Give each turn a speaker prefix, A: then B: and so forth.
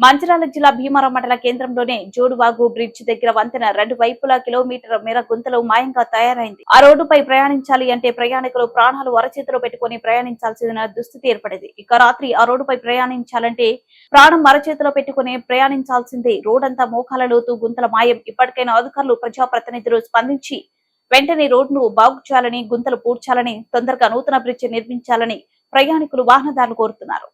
A: మంచిరాల జిల్లా భీమవరం మండల కేంద్రంలోనే జోడువాగు బ్రిడ్జ్ దగ్గర వంతెన రెండు వైపులా కిలోమీటర్ మేర గుంతలు మాయంగా తయారైంది. ఆ రోడ్డుపై ప్రయాణించాలి అంటే ప్రయాణికులు ప్రాణాలు అరచేతిలో పెట్టుకుని ప్రయాణించాల్సిన దుస్థితి ఏర్పడింది. ఇక రాత్రి ఆ రోడ్డుపై ప్రయాణించాలంటే ప్రాణం అరచేతిలో పెట్టుకుని ప్రయాణించాల్సిందే. రోడ్డంతా మోకాల లోతు గుంతల మాయం. ఇప్పటికైనా అధికారులు ప్రజాప్రతినిధులు స్పందించి వెంటనే రోడ్ను బాగు చేయాలని గుంతలు పూడ్చాలని తొందరగా నూతన బ్రిడ్జ్ నిర్మించాలని ప్రయాణికులు వాహనదారులు కోరుతున్నారు.